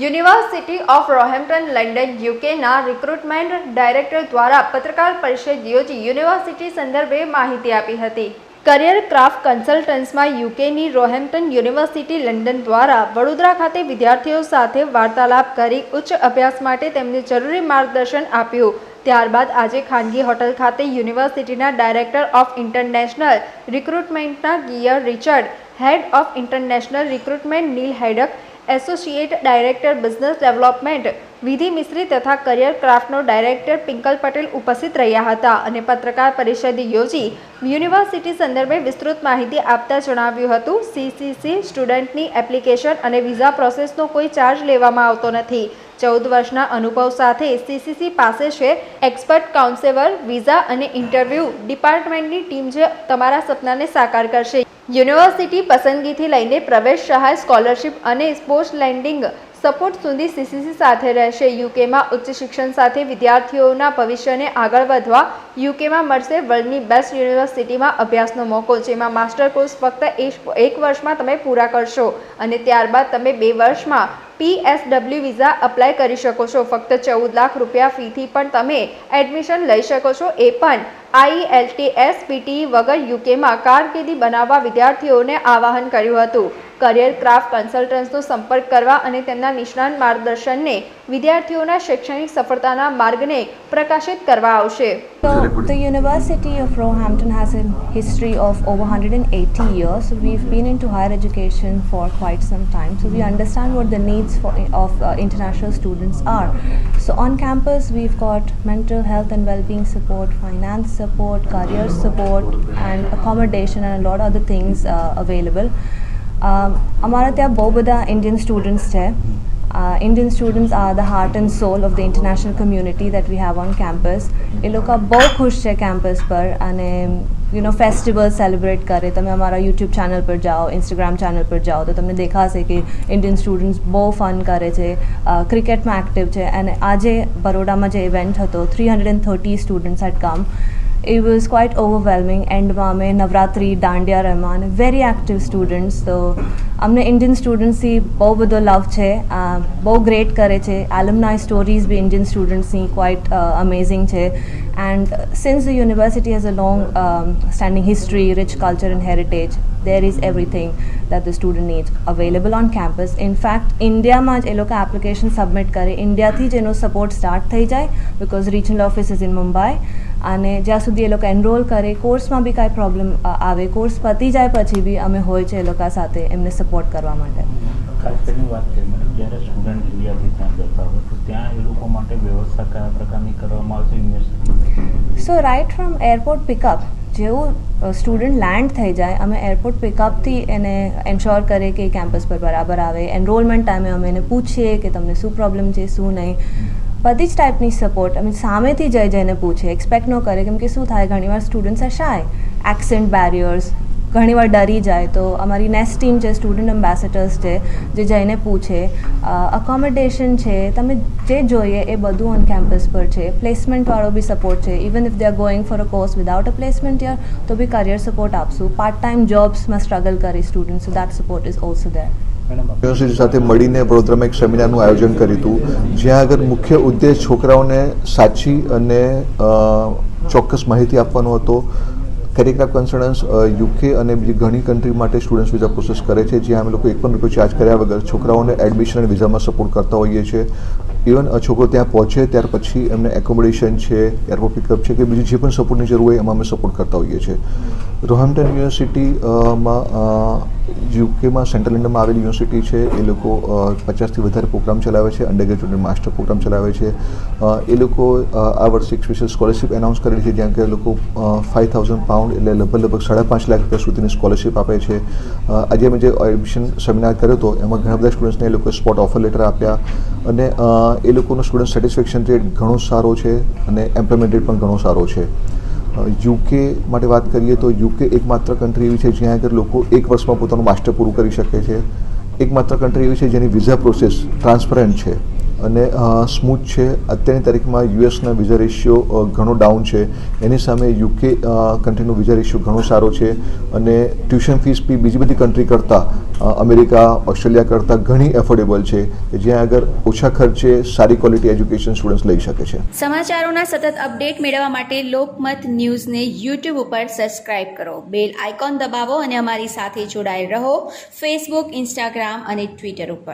University of Roehampton, London, યુકેના recruitment director દ્વારા પત્રકાર પરિષદ યોજી યુનિવર્સિટી સંદર્ભે માહિતી આપી હતી. કરિયર ક્રાફ્ટ કન્સલ્ટન્સમાં યુકેની રોહેમ્પટન યુનિવર્સિટી, લંડન દ્વારા વડોદરા ખાતે વિદ્યાર્થીઓ સાથે વાર્તાલાપ કરી ઉચ્ચ અભ્યાસ માટે તેમને જરૂરી માર્ગદર્શન આપ્યું. ત્યારબાદ આજે ખાનગી હોટલ ખાતે યુનિવર્સિટીના ડાયરેક્ટર ઓફ ઇન્ટરનેશનલ રિક્રુટમેન્ટના gear Richard, head of international recruitment Neil હેડક associate director business development, Vidhi Mishri તથા કરિયર ક્રાફ્ટનો ડાયરેક્ટર પિંકલ પટેલ ઉપસ્થિત રહ્યા હતા અને પત્રકાર પરિષદ યોજી યુનિવર્સિટી સંદર્ભે વિસ્તૃત માહિતી આપતા જણાવ્યું હતું સીસીસી સ્ટુડન્ટની એપ્લિકેશન અને વિઝા પ્રોસેસનો કોઈ ચાર્જ લેવામાં આવતો નથી. ચૌદ વર્ષના અનુભવ સાથે સીસીસી પાસે છે એક્સપર્ટ કાઉન્સેલર, વિઝા અને ઇન્ટરવ્યૂ ડિપાર્ટમેન્ટની ટીમ જે તમારા સપનાને સાકાર કરશે. યુનિવર્સિટી પસંદગીથી લઈને પ્રવેશ સહાય, સ્કોલરશિપ અને સ્પોર્ટ્સ લેન્ડિંગ સપોર્ટ સુધી સીસીસી સાથે રહેશે. યુકેમાં ઉચ્ચ શિક્ષણ સાથે વિદ્યાર્થીઓના ભવિષ્યને આગળ વધવા યુકેમાં મળશે વર્લ્ડની બેસ્ટ યુનિવર્સિટીમાં અભ્યાસનો મોકો, જેમાં માસ્ટર કોર્સ ફક્ત એક- વર્ષમાં તમે પૂરા કરશો અને ત્યારબાદ તમે બે વર્ષમાં પીએસડબલ્યુ વિઝા અપ્લાય કરી શકો છો. ફક્ત ચૌદ લાખ રૂપિયા ફીથી પણ તમે એડમિશન લઈ શકો છો. એ પણ આઈએલટીએસ પીટી વગર યુકેમાં કારકિર્દી બનાવવા વિદ્યાર્થીઓને આવાહન કર્યું હતું કરિયર ક્રાફ્ટ કન્સલ્ટન્ટ્સનો સંપર્ક કરવા અને તેમના નિષ્ણાંત માર્ગદર્શનને વિદ્યાર્થીઓના શૈક્ષણિક સફળતાના માર્ગને પ્રકાશિત કરવા આવશે the University of Roehampton has a history of over 180 years. So we've been into higher education for quite some time. So, we understand what the needs for, of uh, international students are. So, on campus, we've got mental health and well being support, finance support, career support, and accommodation, and a lot of other things uh, available. અમારા ત્યાં બહુ બધા Indian students છે Indian students are the heart and soul of the international community that we have on campus એ લોકો બહુ ખુશ છે campus પર અને યુ નો ફેસ્ટિવલ સેલિબ્રેટ કરે તમે અમારા યુટ્યુબ ચેનલ પર જાઓ ઇન્સ્ટાગ્રામ ચેનલ પર જાઓ તો તમને દેખાશે કે ઇન્ડિયન સ્ટુડન્ટ્સ બહુ ફન કરે છે ક્રિકેટમાં એક્ટિવ છે અને આજે બરોડામાં જે ઇવેન્ટ હતો three hundred and thirty students had come it was quite overwhelming. એન્ડમાં અમે નવરાત્રી દાંડિયા રમા અને વેરી એક્ટિવ સ્ટુડન્ટ્સ તો અમને ઇન્ડિયન સ્ટુડન્ટ્સથી બહુ બધો લવ છે અ, બહુ ગ્રેટ કરે છે એલમનાઈ સ્ટોરીઝ બી ઇન્ડિયન સ્ટુડન્ટ્સની ક્વાઇટ અમેઝિંગ છે and since the university has a long standing history rich culture and heritage there is everything that the student needs available on campus. In fact ઇન્ડિયામાં જ એ લોકો application submit કરે ઇન્ડિયાથી જ એનો support start થઈ જાય because regional office is in Mumbai અને જ્યાં સુધી એ લોકો એનરોલ કરે કોર્સમાં બી કાંઈ પ્રોબ્લેમ આવે કોર્સ પતી જાય પછી બી અમે હોય છે એ લોકો સાથે એમને સપોર્ટ કરવા માટે. ખાસ કરીને વાત કરીએ મેડમ જ્યારે સ્ટુડન્ટ ઇન્ડિયાથી ત્યાં જતા હોય તો ત્યાં એ લોકો માટે વ્યવસ્થા કયા પ્રકારની કરવામાં આવશે? University so right from airport pickup જેવું સ્ટુડન્ટ લેન્ડ થઈ જાય અમે એરપોર્ટ પિકઅપથી એને એન્શ્યોર કરીએ કે કેમ્પસ પર બરાબર આવે. એનરોલમેન્ટ ટાઈમે અમે એને પૂછીએ કે તમને શું પ્રોબ્લેમ છે શું નહીં. બધી જ ટાઈપની સપોર્ટ અમે સામેથી જઈ જઈને પૂછે એક્સપેક્ટ ન કરે, કેમ કે શું થાય ઘણીવાર સ્ટુડન્ટ્સ શાય એક્સેન્ટ બેરિયર્સ ઘણીવાર ડરી જાય, તો અમારી નેક્સ્ટ ટીમ છે સ્ટુડન્ટ એમ્બેસેડર્સ છે, જે જઈને પૂછે અકોમોડેશન છે, તમે જે જોઈએ એ બધું ઓન કેમ્પસ પર છે પ્લેસમેન્ટવાળો બી સપોર્ટ છે even if they are going for a course without a placement year તો બી કરિયર સપોર્ટ આપશું પાર્ટ ટાઈમ જોબ્સમાં સ્ટ્રગલ કરી student so that support is also there university સાથે મળીને વડોદરામાં એક સેમિનારનું આયોજન કર્યું હતું, જ્યાં આગળ મુખ્ય ઉદ્દેશ છોકરાઓને સાચી અને ચોક્કસ માહિતી આપવાનો હતો. કેરિક્રાફ કન્સલ્ટન્સ યુકે અને બીજી ઘણી કન્ટ્રી માટે સ્ટુડન્ટ્સ વિઝા પ્રોસેસ કરે છે, જ્યાં અમે લોકો એક પણ રૂપિયો ચાર્જ કર્યા વગર છોકરાઓને એડમિશન અને વિઝામાં સપોર્ટ કરતા હોઈએ છીએ. ઇવન છોકરો ત્યાં પહોંચે, ત્યાર પછી એમને એકોમોડેશન છે એરપોર્ટ પિકઅપ છે કે બીજી જે પણ સપોર્ટની જરૂર હોય, એમાં અમે સપોર્ટ કરતા હોઈએ છીએ. રોહામ્પટન યુનિવર્સિટીમાં યુકેમાં સેન્ટ્રલ લંડનમાં આવેલી યુનિવર્સિટી છે. એ લોકો પચાસથી વધારે પ્રોગ્રામ ચલાવે છે અંડર ગ્રેજ્યુએટ માસ્ટર પ્રોગ્રામ ચલાવે છે. એ લોકો આ વર્ષે એક સ્પેશિયલ સ્કોલરશિપ એનાઉન્સ કરેલી છે, જ્યાં કે લોકો ફાઇવ થાઉઝન્ડ પાઉન્ડ એટલે લગભગ લગભગ સાડા પાંચ લાખ રૂપિયા સુધીની સ્કોલરશિપ આપે છે. આજે અમે જે એડમિશન સેમિનાર કર્યો હતો, એમાં ઘણા બધા સ્ટુડન્ટ્સને એ લોકોએ સ્પોટ ઓફર લેટર આપ્યા. અને એ લોકોનો સ્ટુડન્ટ સેટિસ્ફેક્શન રેટ ઘણો સારો છે અને એમ્પ્લોયમેન્ટ પણ ઘણો સારો છે. યુકે માટે વાત કરીએ તો યુકે એકમાત્ર કન્ટ્રી એવી છે જ્યાં આગળ લોકો એક વર્ષમાં પોતાનું માસ્ટર પૂરું કરી શકે છે. એકમાત્ર કન્ટ્રી એવી છે જેની વિઝા પ્રોસેસ ટ્રાન્સપરન્ટ છે. અને સ્મૂથ છે. અત્યારની તારીખમાં યુએસના વિઝા રેશિયો ઘણો ડાઉન છે. એની સામે યુકે કન્ટ્રીનો વિઝા રેશિયો ઘણો સારો છે. અને ટ્યુશન ફીસ બી બીજી બધી કન્ટ્રી કરતાં અમેરિકા, ઓસ્ટ્રેલિયા કરતાં ઘણી એફોર્ડેબલ છે કે જ્યાં આગળ ઓછા ખર્ચે સારી ક્વોલિટી એજ્યુકેશન સ્ટુડન્ટ્સ લઈ શકે છે. સમાચારોના સતત અપડેટ મેળવવા માટે લોકમત ન્યૂઝને યુટ્યુબ ઉપર સબસ્ક્રાઇબ કરો. બેલ આઇકોન દબાવો અને અમારી સાથે જોડાયેલ રહો. ફેસબુક ઇન્સ્ટાગ્રામ અને ટ્વિટર ઉપર.